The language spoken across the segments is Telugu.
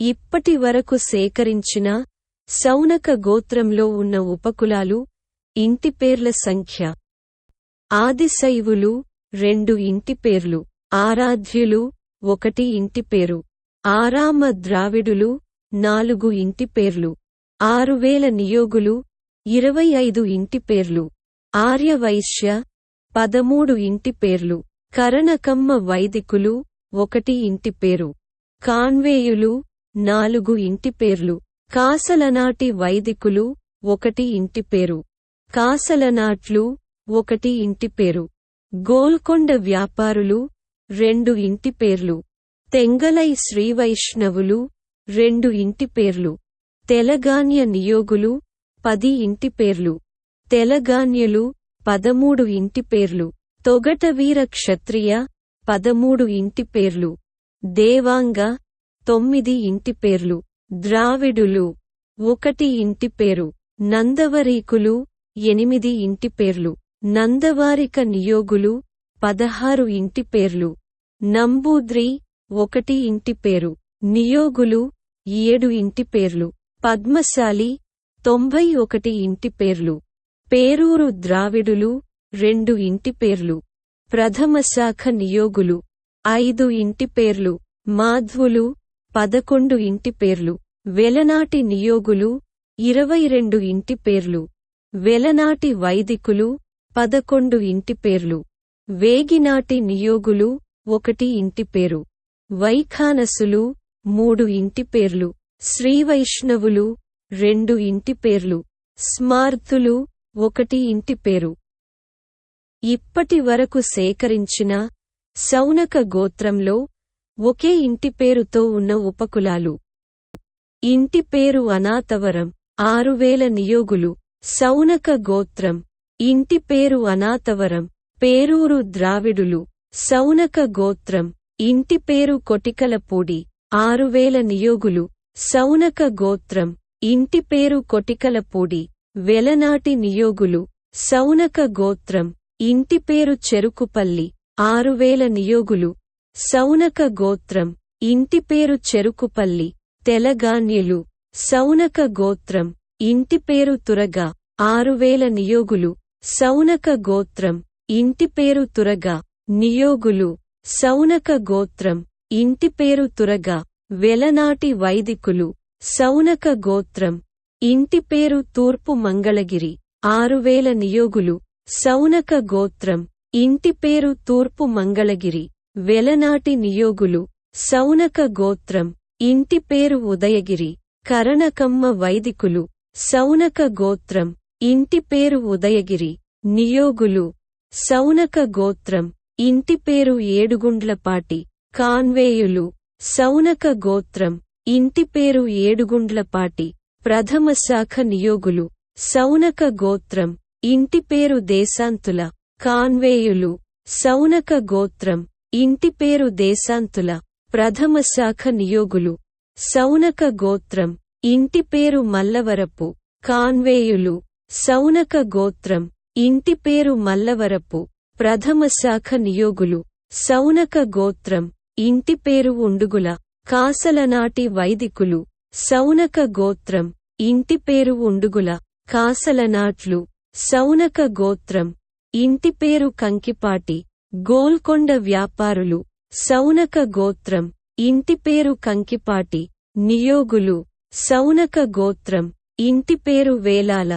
ఇప్పటి వరకు సేకరించిన సౌనక గోత్రంలో ఉన్న ఉపకులాలు ఇంటి పేర్ల సంఖ్య. ఆదిశైవులు రెండు ఇంటి పేర్లు. ఆరాధ్యులు ఒకటి ఇంటి పేరు. ఆరామ ద్రావిడులు నాలుగు ఇంటి పేర్లు. ఆరువేల నియోగులు ఇరవై ఐదు ఇంటి పేర్లు. ఆర్యవైశ్య పదమూడు ఇంటి పేర్లు. కరణకమ్మ వైదికులు ఒకటి ఇంటి పేరు. కాన్వేయులు నాలుగు ఇంటి పేర్లు. కాసలనాటి వైదికులు ఒకటి ఇంటి పేరు. కాసలనాట్లు ఒకటి ఇంటి పేరు. గోల్కొండ వ్యాపారులు రెండు ఇంటి పేర్లు. తెంగలై శ్రీవైష్ణవులు రెండు ఇంటి పేర్లు. తెలగాన్య నియోగులు పది ఇంటి పేర్లు. తెలగాన్యులు పదమూడు ఇంటి పేర్లు. తొగటవీర క్షత్రియ పదమూడు ఇంటి పేర్లు. దేవాంగ తొమ్మిది ఇంటి పేర్లు. ద్రావిడులు. ఒకటి ఇంటి పేరు. నందవరీకులు. ఎనిమిది ఇంటి పేర్లు. నందవారిక నియోగులు. పదహారు ఇంటి పేర్లు. నంబూద్రి. ఒకటి ఇంటి పేరు. నియోగులు. ఏడు ఇంటి పేర్లు. పద్మశాలి. తొంభై ఒకటి ఇంటి పేర్లు. పేరూరు ద్రావిడులు. రెండు ఇంటి పేర్లు. ప్రథమ శాఖ నియోగులు. ఐదు ఇంటి పేర్లు. మాధ్వులు. పదకొండు ఇంటి పేర్లు. వెలనాటి నియోగులు ఇరవై రెండు ఇంటి పేర్లు. వెలనాటి వైదికులు పదకొండు ఇంటి పేర్లు. వేగినాటి నియోగులు ఒకటి ఇంటి పేరు. వైఖానసులు మూడు ఇంటి పేర్లు. శ్రీవైష్ణవులు రెండు ఇంటి పేర్లు. స్మార్థులు ఒకటి ఇంటి పేరు. ఇప్పటి వరకు సేకరించిన సౌనక గోత్రంలో ఒకే ఇంటి పేరుతో ఉన్న ఉపకులాలు. ఇంటి పేరు అనాతవరం ఆరువేల నియోగులు సౌనక గోత్రం. ఇంటి పేరు అనాతవరం పేరూరు ద్రావిడులు సౌనక గోత్రం. ఇంటి పేరు కొటికలపూడి ఆరువేల నియోగులు సౌనక గోత్రం. ఇంటి పేరు కొటికలపూడి వెలనాటి నియోగులు సౌనక గోత్రం. ఇంటి పేరు చెరుకుపల్లి ఆరువేల నియోగులు సౌనక గోత్రం ఇంటి పేరు చెరుకుపల్లి తెలగాన్యులు సౌనక గోత్రం ఇంటి పేరు తురగా ఆరువేల నియోగులు. సౌనక గోత్రం ఇంటి పేరు తురగా నియోగులు. సౌనక గోత్రం ఇంటి పేరు తురగా వెలనాటి వైదికులు. సౌనక గోత్రం ఇంటి పేరు తూర్పు మంగళగిరి ఆరువేల నియోగులు. సౌనక గోత్రం ఇంటి పేరు తూర్పు మంగళగిరి. వెలనాటి నియోగులు సౌనక గోత్రం ఇంటి పేరు ఉదయగిరి కరణకమ్మ వైదికులు సౌనక గోత్రం ఇంటి పేరు ఉదయగిరి నియోగులు సౌనక గోత్రం ఇంటి పేరు ఏడుగుండ్లపాటి కాన్వేయులు సౌనక గోత్రం ఇంటి పేరు ఏడుగుండ్లపాటి ప్రథమ శాఖ నియోగులు సౌనక గోత్రం ఇంటి పేరు దేశాంతుల కాన్వేయులు సౌనక గోత్రం ఇంటి పేరు దేశాంతుల ప్రథమ శాఖ నియోగులు. సౌనక గోత్రం ఇంటి పేరు మల్లవరపు కాన్వేయులు. సౌనక గోత్రం ఇంటి పేరు మల్లవరపు ప్రథమ శాఖ నియోగులు. సౌనక గోత్రం ఇంటి పేరు ఉండుగుల కాసలనాటి వైదికులు. సౌనక గోత్రం ఇంటి పేరు ఉండుగుల కాసలనాట్లు. సౌనక గోత్రం ఇంటి పేరు కంకిపాటి. గోల్కొండ వ్యాపారులు సౌనక గోత్రం ఇంటిపేరు కంకిపాటి నియోగులు సౌనక గోత్రం ఇంటిపేరు వేలాల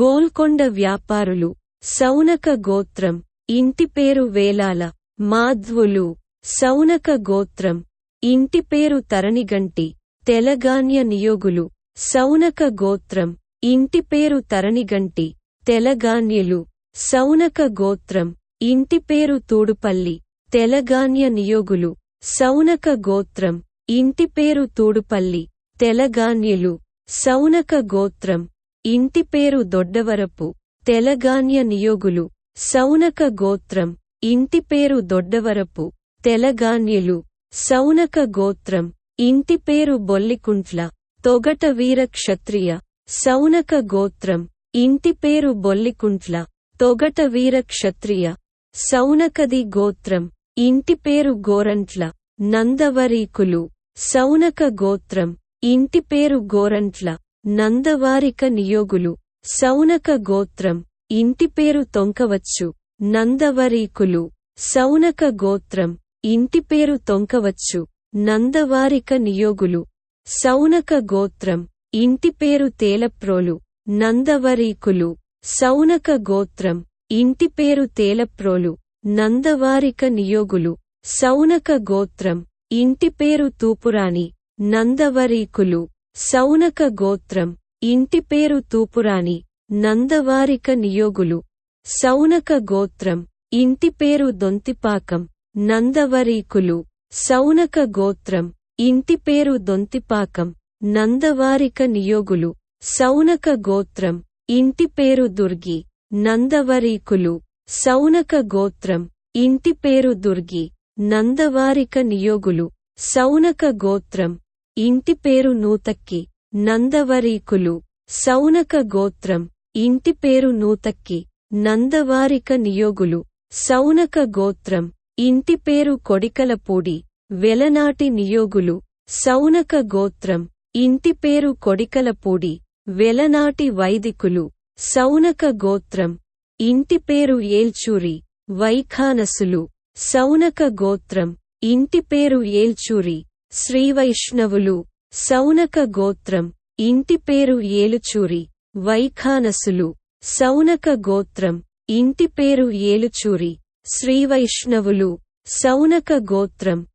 గోల్కొండ వ్యాపారులు సౌనక గోత్రం ఇంటి పేరు వేలాల మాధ్వులు సౌనక గోత్రం ఇంటి పేరు తరణిగంటి తెలగాన్య నియోగులు సౌనక గోత్రం ఇంటి పేరు తరణిగంటి తెలగాన్యులు సౌనక గోత్రం. ఇంటి పేరు తూడుపల్లి తెలగాన్య నియోగులు సౌనక గోత్రం ఇంటి పేరు తూడుపల్లి తెలగాన్యులు సౌనక గోత్రం ఇంటి పేరు దొడ్డవరపు తెలగాన్య నియోగులు సౌనక గోత్రం ఇంటి పేరు దొడ్డవరపు తెలగాన్యులు సౌనక గోత్రం ఇంటి పేరు బొల్లికుంట్ల తొగట వీర క్షత్రియ సౌనక గోత్రం ఇంటి పేరు బొల్లికుంట్ల తొగట వీర క్షత్రియ సౌనకది గోత్రం. ఇంటి పేరు గోరంట్ల. నందవరీకులు. సౌనక గోత్రం. ఇంటి పేరు గోరంట్ల. నందవారిక నియోగులు. సౌనక గోత్రం. ఇంటి పేరు తొంకవచ్చు. నందవరీకులు. సౌనక గోత్రం. ఇంటి పేరు తొంకవచ్చు. నందవారిక నియోగులు. సౌనక గోత్రం. ఇంటి పేరు తేలప్రోలు. నందవరీకులు. సౌనక గోత్రం. ఇంటి పేరు తేలప్రోలు నందవారిక నియోగులు సౌనక గోత్రం ఇంటి పేరు తూపురాణి నందవరీకులు సౌనక గోత్రం ఇంటి పేరు తూపురాణి నందవారిక నియోగులు సౌనక గోత్రం ఇంటి పేరు దొంతిపాకం నందవరీకులు సౌనక గోత్రం ఇంటి పేరు దొంతిపాకం నందవారిక నియోగులు సౌనక గోత్రం ఇంటి పేరు దుర్గి. నందవరీకులు. సౌనక గోత్రం. ఇంటి పేరు దుర్గి. నందవారిక నియోగులు. సౌనక గోత్రం. ఇంటి పేరు నూతక్కి. నందవరీకులు. సౌనక గోత్రం. ఇంటి పేరు నూతక్కి. నందవారిక నియోగులు. సౌనక గోత్రం. ఇంటి పేరు కొడికలపూడి. వెలనాటి నియోగులు. సౌనక గోత్రం. ఇంటి పేరు కొడికలపూడి. వెలనాటి వైదికులు. సౌనక గోత్రం. ఇంటి పేరు ఏల్చూరి. వైఖానసులు. సౌనక గోత్రం. ఇంటి పేరు ఏల్చూరి. శ్రీవైష్ణవులు. సౌనక గోత్రం. ఇంటి పేరు ఏలుచూరి. వైఖానసులు. సౌనక గోత్రం. ఇంటి పేరు ఏలుచూరి. శ్రీవైష్ణవులు. సౌనక గోత్రం.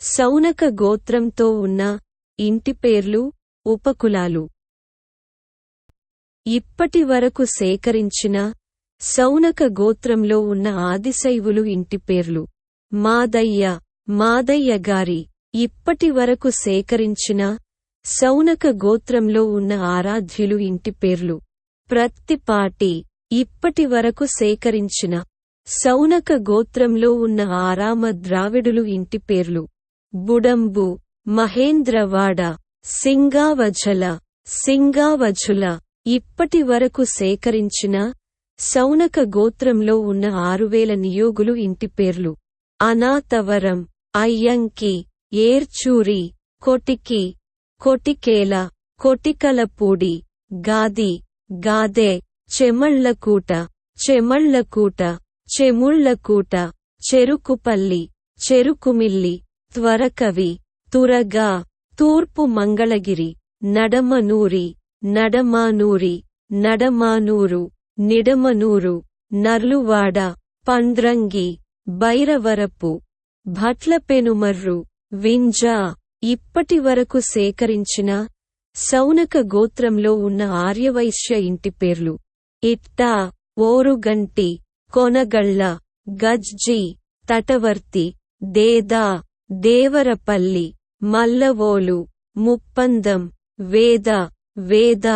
సౌనక గోత్రంతో ఉన్న ఇంటి పేర్లు ఉపకులాలు. ఇప్పటి వరకు సేకరించిన సౌనక గోత్రంలో ఉన్న ఆదిశైవులు ఇంటి పేర్లు. మాదయ్య మాదయ్య గారి ఇప్పటి వరకు సేకరించిన సౌనక గోత్రంలో ఉన్న ఆరాధ్యులు ఇంటి పేర్లు. ప్రత్తిపాటి ఇప్పటి వరకు సేకరించిన సౌనక గోత్రంలో ఉన్న ఆరామ ద్రావిడులు ఇంటి పేర్లు. బుడంబు మహేంద్రవాడ సింగావజల సింగావజుల ఇప్పటి వరకు సేకరించిన సౌనక గోత్రంలో ఉన్న ఆరువేల నియోగులు ఇంటి పేర్లు. అనాతవరం అయ్యంకి ఏర్చూరి కొటికి కొటికేల కొటికలపూడి గాది గాదే చెమళ్ళకూట చెమళ్ళకూట చెముళ్ళకూట చెరుకుపల్లి చెరుకుమిల్లి త్వరకవి తురగా తూర్పు మంగళగిరి నడమనూరి నడమానూరి నడమానూరు నిడమనూరు నర్లువాడ పండ్రంగి బైరవరపు భట్లపెనుమర్రు వింజా ఇప్పటి వరకు సేకరించిన సౌనక గోత్రంలో ఉన్న ఆర్యవైశ్య ఇంటి పేర్లు. ఇట్టా ఓరుగంటి కొనగళ్ళ గజ్జి తటవర్తి దేదా దేవరపల్లి మల్లవోలు ముప్పందం వేద వేద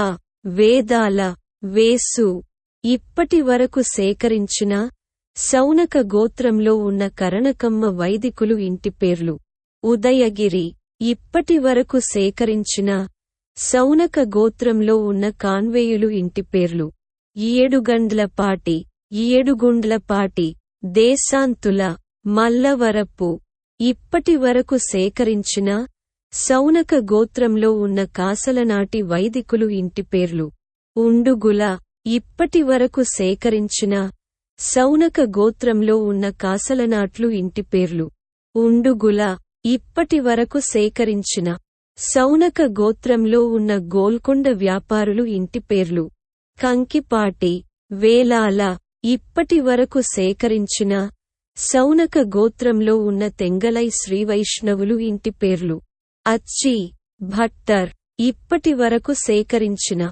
వేదాల వేసు ఇప్పటి వరకు సేకరించిన శౌనక గోత్రంలో ఉన్న కరణకమ్మ వైదికులు ఇంటి పేర్లు. ఉదయగిరి ఇప్పటి వరకు సేకరించిన శౌనక గోత్రంలో ఉన్న కాన్వేయులు ఇంటి పేర్లు. ఏడుగండ్లపాటి ఏడుగుండ్లపాటి దేశాంతుల మల్లవరపు ఇప్పటి వరకు సేకరించిన సౌనక గోత్రంలో ఉన్న కాసలనాటి వైదికులు ఇంటి పేర్లు. ఉండుగుల ఇప్పటి వరకు సేకరించిన సౌనక గోత్రంలో ఉన్న కాసలనాట్లు ఇంటి పేర్లు. ఉండుగుల ఇప్పటి వరకు సేకరించిన సౌనక గోత్రంలో ఉన్న గోల్కొండ వ్యాపారులు ఇంటి పేర్లు. కంకిపాటి వేలాల ఇప్పటి వరకు సేకరించిన సౌనక గోత్రంలో ఉన్న తెంగలై శ్రీవైష్ణవులు ఇంటి పేర్లు. అచ్చి భట్టర్ ఇప్పటి వరకు సేకరించిన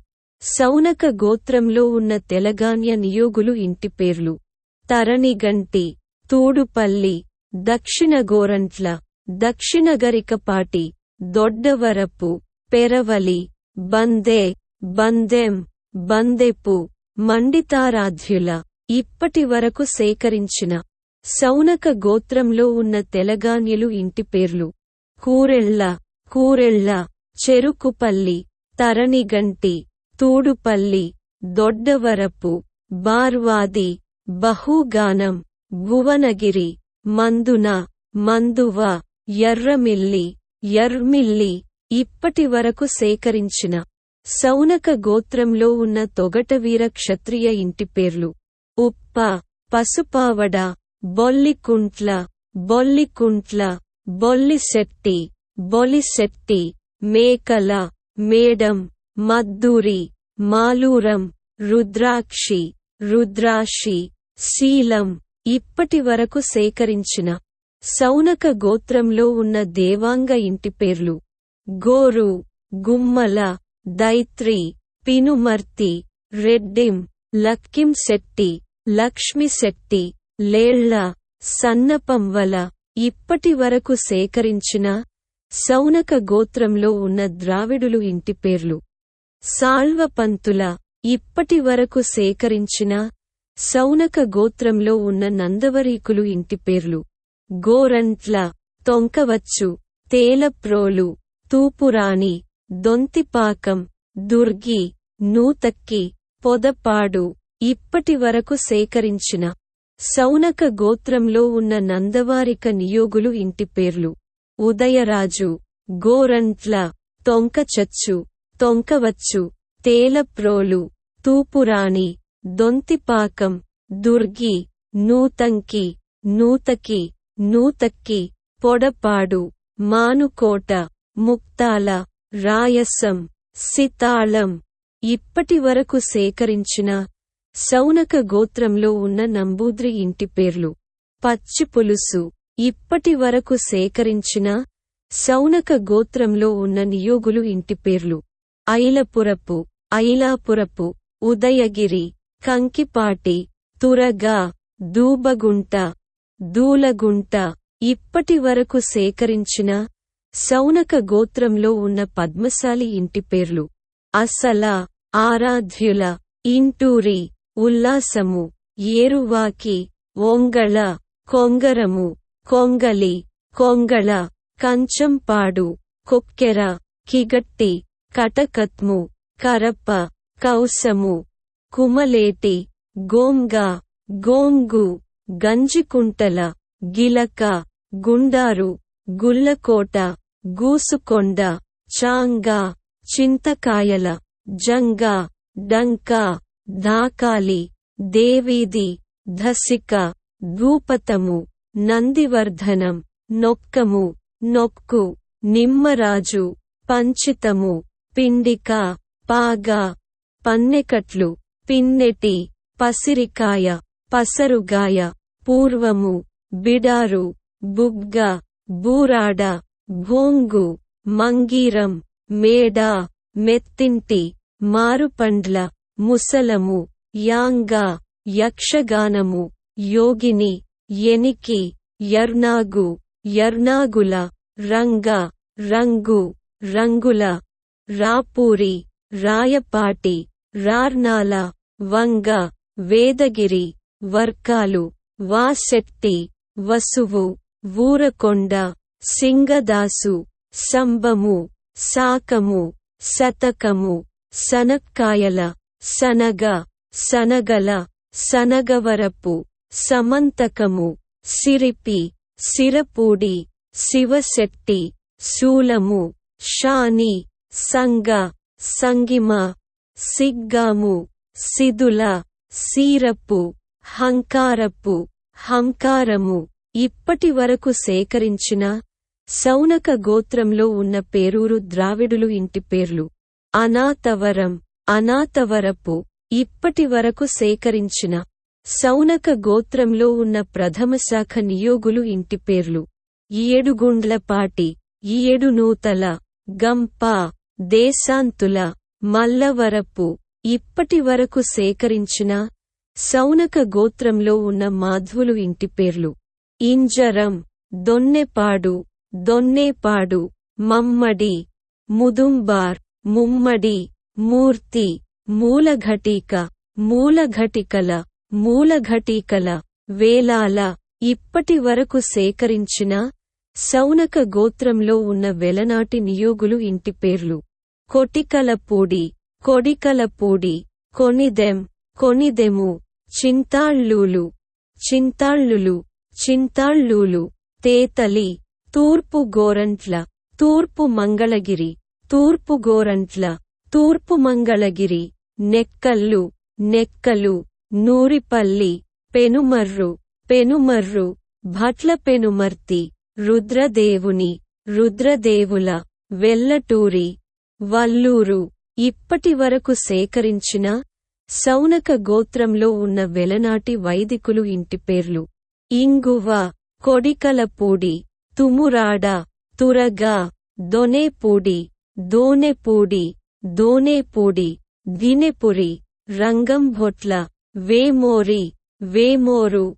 సౌనక గోత్రంలో ఉన్న తెలగాన్య నియోగులు ఇంటి పేర్లు. తరణిగంటి తూడుపల్లి దక్షిణ గోరంట్ల దక్షిణగరికపాటి దొడ్డవరపు పెరవలి బందే బందెం బందెపు మండితారాధ్యుల ఇప్పటి వరకు సేకరించిన సౌనక గోత్రంలో ఉన్న తెలగాన్యులు ఇంటి పేర్లు. కూరెళ్ళ కూరెళ్ళ చెరుకుపల్లి తరణిగంటి తూడుపల్లి దొడ్డవరపు బార్వాది బహుగానం భువనగిరి మందున మందువ ఎర్రమిల్లి ఎర్మిల్లి ఇప్పటి వరకు సేకరించిన సౌనక గోత్రంలో ఉన్న తొగటవీర క్షత్రియ ఇంటి పేర్లు. ఉప్ప పసుపావడ బొల్లికుంట్ల బొల్లికుంట్ల బొల్లిశెట్టి బొలిశెట్టి మేకల మేడం మద్దూరి మాలూరం రుద్రాక్షి రుద్రాక్షి శీలం ఇప్పటి వరకు సేకరించిన సౌనక గోత్రంలో ఉన్న దేవాంగ ఇంటి పేర్లు గోరు గుమ్మల దైత్రి పినుమర్తి రెడ్డిం లక్కిం శెట్టి లక్ష్మి శెట్టి లేళ్ళ సన్నపంవల ఇప్పటి వరకు సేకరించిన సౌనక గోత్రంలో ఉన్న ద్రావిడులు ఇంటి పేర్లు. సాళ్వపంతుల ఇప్పటి వరకు సేకరించిన సౌనక గోత్రంలో ఉన్న నందవరీకులు ఇంటి పేర్లు. గోరంట్ల తొంకవచ్చు తేలప్రోలు తూపురాణి దొంతిపాకం దుర్గి నూతక్కి పొదపాడు ఇప్పటి వరకు సేకరించిన సౌనక గోత్రంలో ఉన్న నందవారిక నియోగులు ఇంటి పేర్లు. ఉదయరాజు గోరంట్ల తొంకచచ్చు తొంకవచ్చు తేలప్రోలు తూపురాణి దొంతిపాకం దుర్గి నూతంకి నూతకి నూతక్కి పొడపాడు మానుకోట ముక్తాల రాయసం సితాళం. ఇప్పటి వరకు సేకరించిన సౌనక గోత్రంలో ఉన్న నంబూద్రి ఇంటి పేర్లు. పచ్చి పులుసు. ఇప్పటి వరకు సేకరించిన సౌనక గోత్రంలో ఉన్న నియోగులు ఇంటి పేర్లు. ఐలపురపు ఐలాపురపు ఉదయగిరి కంకిపాటి తురగా దూబగుంట దూలగుంట. ఇప్పటి వరకు సేకరించిన సౌనక గోత్రంలో ఉన్న పద్మశాలి ఇంటి పేర్లు. అసల ఆరాధ్యుల ఇంటూరి ఉల్లాసము ఏరువాకి ఓంగళ కొంగరము కొంగలి కొంగళ కంచంపాడు కొక్కెర కిగట్టి కటకత్ము కరప కౌసము కుమలేటి గోంగ గోంగు గంజికుంటల గిలక గుండారు గుల్లకోట గూసుకొండ చాంగా చింతకాయల జంగా డంకా దాకాలి దేవీది ధసిక ధూపతము నందివర్ధనం నొక్కము నొక్కు నిమ్మరాజు పంచితము పిండిక పాగా పన్నెకట్లు పిన్నెటి పసిరికాయ పసరుగాయ పూర్వము బిడారు బుగ్గ బూరాడ భోంగు మంగీరం మేడా మెత్తింటి మారుపండ్ల ముసలము యాంగా యక్షగానము యోగిని ఎనికి యర్నాగు యర్నాగుల రంగ రంగు రంగుల రాపూరి రాయపాటి రార్నాల వంగ వేదగిరి వర్కాలు వాశెట్టి వసువు ఊరకొండ సింగదాసు సంబము సాకము శతకము సనక్కాయల సనగ సనగల సనగవరపు సమంతకము సిరిపి సిరపూడి శివశెట్టి శూలము షాని సంగ సంగిమ సిగ్గాము సిదుల సీరపు హంకారపు హంకారము. ఇప్పటి వరకు సేకరించిన సౌనక గోత్రంలో ఉన్న పేరూరు ద్రావిడులు ఇంటి పేర్లు. అనాతవరం అనాతవరపు ఇప్పటి వరకు సేకరించిన సౌనక గోత్రంలో ఉన్న ప్రథమ శాఖ నియోగులు ఇంటి పేర్లు. ఏడుగుండ్లపాటి ఏడు నూతల గంప దేశాంతుల మల్లవరపు ఇప్పటి వరకు సేకరించిన సౌనక గోత్రంలో ఉన్న మాధ్వులు ఇంటి పేర్లు. ఇంజరం దొన్నెపాడు దొన్నేపాడు మమ్మడి ముదుంబార్ ముమ్మడి మూర్తి మూలఘటీక మూలఘటికల మూలఘటీకల వేలాల ఇప్పటి వరకు సేకరించిన సౌనక గోత్రంలో ఉన్న వెలనాటి నియోగులు ఇంటి పేర్లు. కొటికలపూడి కొడికలపూడి కొనిదెం కొనిదెము చింతాళ్ళూలు చింతాళ్ళులు చింతాళ్ళూలు తేతలి తూర్పు గోరంట్ల తూర్పు మంగళగిరి తూర్పు గోరంట్ల తూర్పు మంగళగిరి నెక్కల్లు నెక్కలు నూరిపల్లి పెనుమర్రు పెనుమర్రు భట్ల పెనుమర్తి రుద్రదేవుని రుద్రదేవుల వెల్లటూరి వల్లూరు. ఇప్పటి వరకు సేకరించిన సౌనక గోత్రంలో ఉన్న వెలనాటి వైదికులు ఇంటి పేర్లు. ఇంగువ కొడికలపూడి తుమురాడ తురగా దొనేపూడి దోనెపూడి దోనేపూడి దినెపురి రంగంభొట్ల వేమోరి వేమోరు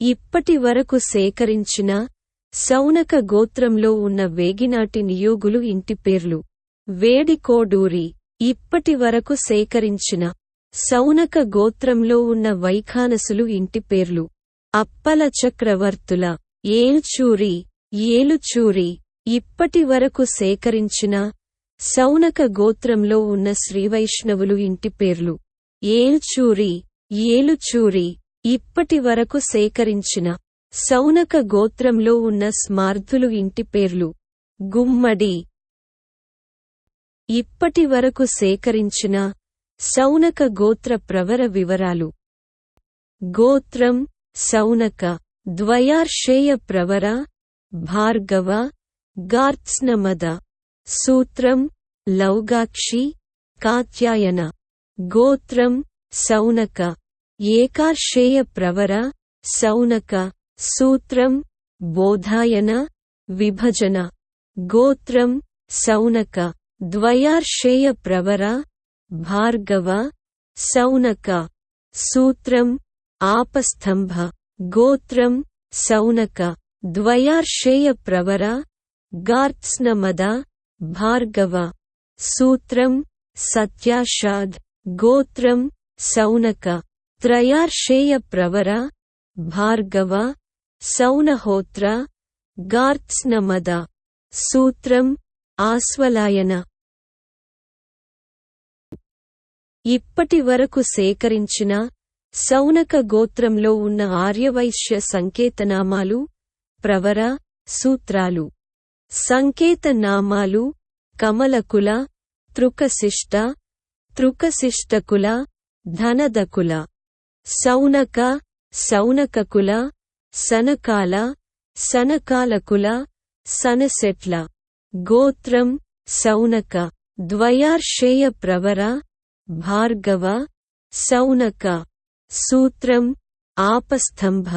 ఇప్పటి వరకు సేకరించిన సౌనక గోత్రంలో ఉన్న వేగినాటి నియోగులు ఇంటి పేర్లు. వేడికోడూరి ఇప్పటి వరకు సేకరించిన సౌనక గోత్రంలో ఉన్న వైఖానసులు ఇంటి పేర్లు. అప్పల చక్రవర్తుల ఏల్చూరి ఏలుచూరి. ఇప్పటి వరకు సేకరించిన సౌనక గోత్రంలో ఉన్న శ్రీవైష్ణవులు ఇంటి పేర్లు. ఏల్చూరి ఏలుచూరి ఇప్పటి వరకు సేకరించిన సౌనక గోత్రంలో ఉన్న స్మార్థులు ఇంటి పేర్లు. గుమ్మడి. ఇప్పటి వరకు సేకరించిన సౌనక గోత్ర ప్రవర వివరాలు. గోత్రం సౌనక ద్వయార్షేయ ప్రవర భార్గవ గార్త్స్నమద సూత్రం లౌగాక్షి కాత్యాయన గోత్రం సౌనక ఏకార్షేయ ప్రవర సౌనక సూత్రం బోధాయన విభజన గోత్రం సౌనక ద్వయార్షేయ ప్రవర భార్గవ సౌనక సూత్రం ఆపస్తంభ గోత్రం సౌనక ద్వయార్షేయ ప్రవర గార్త్స్నమద భార్గవ సూత్రం సత్యాషాద్ గోత్రం సౌనక త్రయార్షేయ ప్రవర భార్గవ సౌనహోత్ర గార్త్స్నమద సూత్రం ఆస్వలాయన ఇప్పటి వరకు సేకరించిన సౌనక గోత్రంలో ఉన్న ఆర్యవైశ్య సంకేతనామాలు ప్రవర సూత్రాలు సంకేతనామాలు కమలకుల తృకశిష్ట తృకశిష్టకుల ధనదకుల సౌనక సౌనకకుల సనకాల సనకాలకుల సనసెట్ల గోత్రం సౌనక ద్వయార్షేయ ప్రవర భార్గవ సౌనక సూత్రం ఆపస్తంభ